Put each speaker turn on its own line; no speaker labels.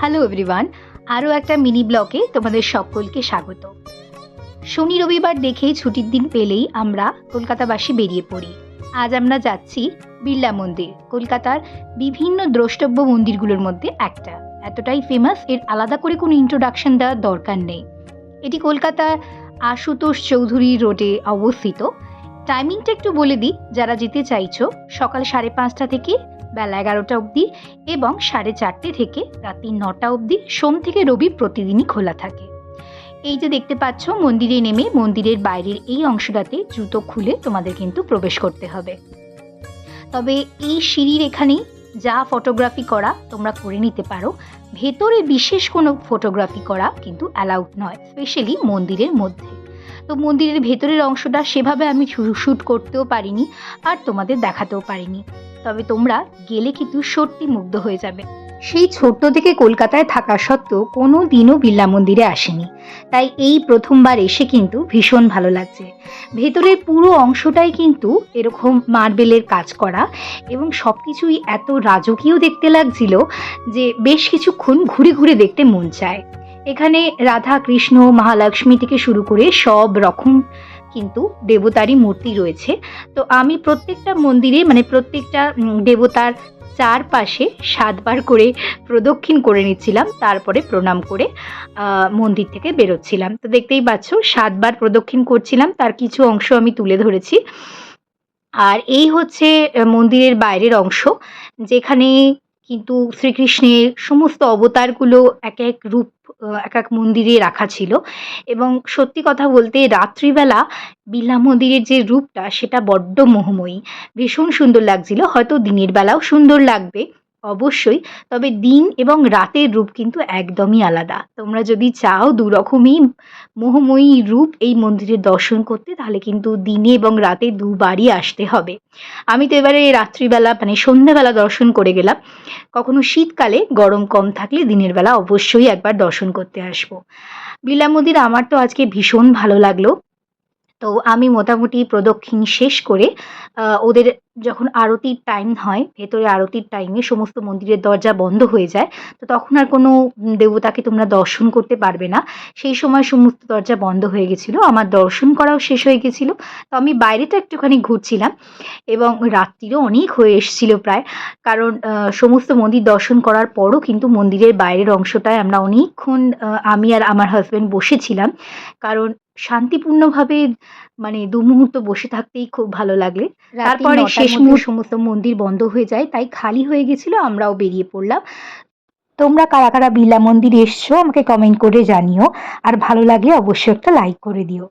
Hello everyone আরও একটা mini ব্লকে তোমাদের সকলকে স্বাগত। শনি রবিবার দেখেই ছুটির দিন পেলেই আমরা কলকাতাবাসী বেরিয়ে পড়ি। আজ আমরা যাচ্ছি বিড়লা মন্দির, কলকাতার বিভিন্ন দ্রষ্টব্য মন্দিরগুলোর মধ্যে একটা। এতটাই ফেমাস এর আলাদা করে কোনো ইন্ট্রোডাকশন দেওয়ার দরকার নেই। এটি কলকাতার আশুতোষ চৌধুরী রোডে অবস্থিত। টাইমিংটা একটু বলে দিই, যারা যেতে চাইছো, সকাল সাড়ে পাঁচটা থেকে বেলা এগারোটা অবধি এবং সাড়ে চারটে থেকে রাত্রি নটা অবধি সোম থেকে রবি প্রতিদিনই খোলা থাকে। এই যে দেখতে পাচ্ছ, মন্দিরে নেমে মন্দিরের বাইরের এই অংশটাতে জুতো খুলে তোমাদের কিন্তু প্রবেশ করতে হবে। তবে এই সিঁড়ির এখানেই যা ফটোগ্রাফি করা তোমরা করে নিতে পারো। ভেতরে বিশেষ কোনো ফটোগ্রাফি করা কিন্তু অ্যালাউড নয় স্পেশালি মন্দিরের মধ্যে। তো মন্দিরের ভেতরের অংশটা সেভাবে আমি শ্যুট করতেও পারিনি আর তোমাদের দেখাতেও পারিনি। তবে তোমরা গেলে কিন্তু সত্যি মুগ্ধ হয়ে যাবে। সেই ছোট্ট থেকে কলকাতায় থাকা সত্ত্বেও কোনো দিনও বিড়লা মন্দিরে আসেনি। তাই এই প্রথমবার এসে কিন্তু ভীষণ ভালো লাগছে। ভেতরের পুরো অংশটাই কিন্তু এরকম মার্বেলের কাজ করা এবং সব কিছুই এত রাজকীয় দেখতে লাগছিল যে বেশ কিছুক্ষণ ঘুরে ঘুরে দেখতে মন চায়। এখানে রাধা, কৃষ্ণ, মহালক্ষ্মী থেকে শুরু করে সব রকম কিন্তু দেবতারই মূর্তি রয়েছে। তো আমি প্রত্যেকটা মন্দিরে মানে প্রত্যেকটা দেবতার চারপাশে সাতবার করে প্রদক্ষিণ করে নিচ্ছিলাম, তারপরে প্রণাম করে মন্দির থেকে বেরোচ্ছিলাম। তো দেখতেই পাচ্ছ, সাতবার প্রদক্ষিণ করছিলাম, তার কিছু অংশ আমি তুলে ধরেছি। আর এই হচ্ছে মন্দিরের বাইরের অংশ, যেখানে কিন্তু শ্রীকৃষ্ণের সমস্ত অবতারগুলো এক এক রূপ এক এক মন্দিরে রাখা ছিল। এবং সত্যি কথা বলতে রাত্রিবেলা বিল্লা মন্দিরের যে রূপটা, সেটা বড্ড মোহময়ী। ভীষণ সুন্দর লাগছিল। হয়তো দিনের বেলাও সুন্দর লাগবে। অবশ্যই, তবে দিন এবং রাতের রূপ কিন্তু একদমই আলাদা। তোমরা যদি চাও দু রকমই মোহময়ী রূপ এই মন্দিরের দর্শন করতে, তাহলে কিন্তু দিনে এবং রাতে দুবারই আসতে হবে। আমি তো এবারে রাত্রিবেলা মানে সন্ধ্যাবেলা দর্শন করে গেলাম। কখনো শীতকালে গরম কম থাকলে দিনের বেলা অবশ্যই একবার দর্শন করতে আসব। বিলা মন্দির আমার তো আজকে ভীষণ ভালো লাগল। তো আমি মোটামুটি প্রদক্ষিণ শেষ করে ওদের যখন আরতির টাইম হয়, ভেতরে আরতির টাইমে সমস্ত মন্দিরের দরজা বন্ধ হয়ে যায়, তো তখন আর কোনো দেবতাকে তোমরা দর্শন করতে পারবে না। সেই সময় সমস্ত দরজা বন্ধ হয়ে গেছিল, আমার দর্শন করাও শেষ হয়ে গেছিল। তো আমি বাইরেটা একটুখানি ঘুরছিলাম এবং রাত্রিরও অনেক হয়ে এসেছিল প্রায়, কারণ সমস্ত মন্দির দর্শন করার পরও কিন্তু মন্দিরের বাইরের অংশটায় আমরা অনেকক্ষণ আমি আর আমার হাজব্যান্ড বসেছিলাম। কারণ শান্তিপূর্ণভাবে মানে দু মুহূর্ত বসে থাকতেই খুব ভালো লাগলে। তারপরে শেষ মুহূর্তে সমস্ত মন্দির বন্ধ হয়ে যায় তাই খালি হয়ে গেছিল আমরাও বেরিয়ে পড়লাম। তোমরা কারা কারা বিড়লা মন্দির এসছো আমাকে কমেন্ট করে জানিও। আর ভালো লাগলে অবশ্যই একটা লাইক করে দিও।